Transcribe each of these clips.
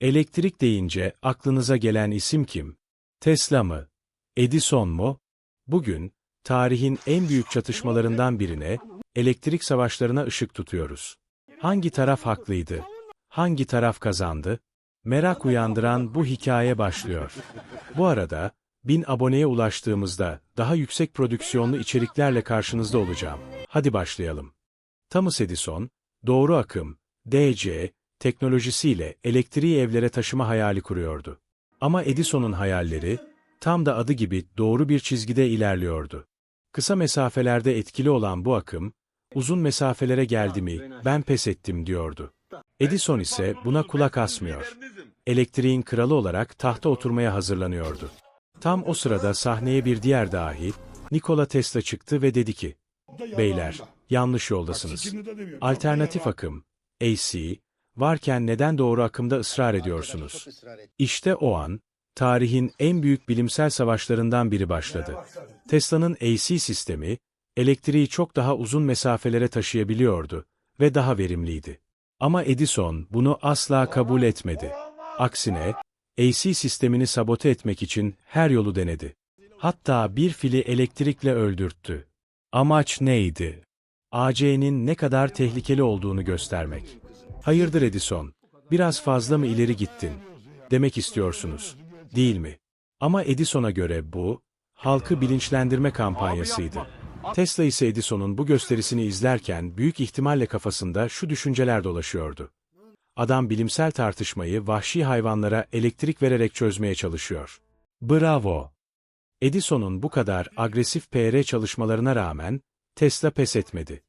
Elektrik deyince aklınıza gelen isim kim? Tesla mı? Edison mu? Bugün, tarihin en büyük çatışmalarından birine, elektrik savaşlarına ışık tutuyoruz. Hangi taraf haklıydı? Hangi taraf kazandı? Merak uyandıran bu hikaye başlıyor. Bu arada, 1000 aboneye ulaştığımızda daha yüksek prodüksiyonlu içeriklerle karşınızda olacağım. Hadi başlayalım. Thomas Edison, doğru akım, DC, teknolojisiyle elektriği evlere taşıma hayali kuruyordu. Ama Edison'un hayalleri, tam da adı gibi doğru bir çizgide ilerliyordu. Kısa mesafelerde etkili olan bu akım, uzun mesafelere geldi mi, ben pes ettim diyordu. Edison ise buna kulak asmıyor. Elektriğin kralı olarak tahta oturmaya hazırlanıyordu. Tam o sırada sahneye bir diğer dahi, Nikola Tesla çıktı ve dedi ki, Beyler, yanlış yoldasınız. Alternatif akım, AC, varken neden doğru akımda ısrar ediyorsunuz? İşte o an, tarihin en büyük bilimsel savaşlarından biri başladı. Tesla'nın AC sistemi, elektriği çok daha uzun mesafelere taşıyabiliyordu ve daha verimliydi. Ama Edison bunu asla kabul etmedi. Aksine, AC sistemini sabote etmek için her yolu denedi. Hatta bir fili elektrikle öldürttü. Amaç neydi? AC'nin ne kadar tehlikeli olduğunu göstermek. Hayırdır Edison, biraz fazla mı ileri gittin? Demek istiyorsunuz, değil mi? Ama Edison'a göre bu, halkı bilinçlendirme kampanyasıydı. Tesla ise Edison'un bu gösterisini izlerken büyük ihtimalle kafasında şu düşünceler dolaşıyordu. Adam bilimsel tartışmayı vahşi hayvanlara elektrik vererek çözmeye çalışıyor. Bravo! Edison'un bu kadar agresif PR çalışmalarına rağmen, Tesla pes etmedi.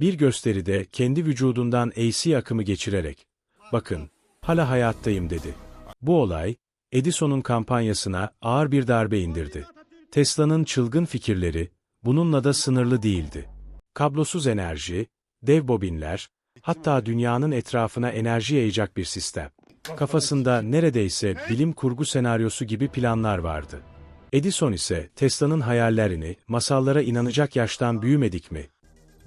Bir gösteride kendi vücudundan AC akımı geçirerek, bakın, hala hayattayım dedi. Bu olay, Edison'un kampanyasına ağır bir darbe indirdi. Tesla'nın çılgın fikirleri, bununla da sınırlı değildi. Kablosuz enerji, dev bobinler, hatta dünyanın etrafına enerji yayacak bir sistem. Kafasında neredeyse bilim kurgu senaryosu gibi planlar vardı. Edison ise Tesla'nın hayallerini masallara inanacak yaştan büyümedik mi?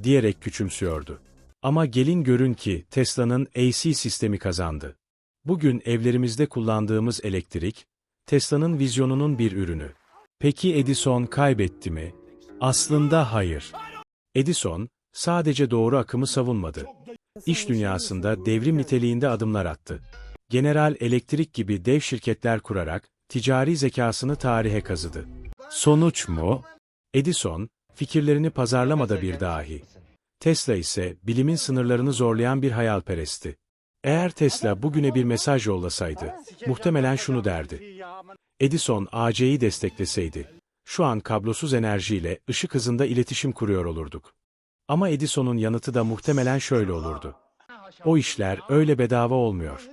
Diyerek küçümsüyordu. Ama gelin görün ki Tesla'nın AC sistemi kazandı. Bugün evlerimizde kullandığımız elektrik, Tesla'nın vizyonunun bir ürünü. Peki Edison kaybetti mi? Aslında hayır. Edison, sadece doğru akımı savunmadı. İş dünyasında devrim niteliğinde adımlar attı. General Electric gibi dev şirketler kurarak, ticari zekasını tarihe kazıdı. Sonuç mu? Edison, fikirlerini pazarlamada bir dahi. Tesla ise bilimin sınırlarını zorlayan bir hayalperestti. Eğer Tesla bugüne bir mesaj yollasaydı, muhtemelen şunu derdi. Edison AC'yi destekleseydi, şu an kablosuz enerjiyle ışık hızında iletişim kuruyor olurduk. Ama Edison'un yanıtı da muhtemelen şöyle olurdu. O işler öyle bedava olmuyor.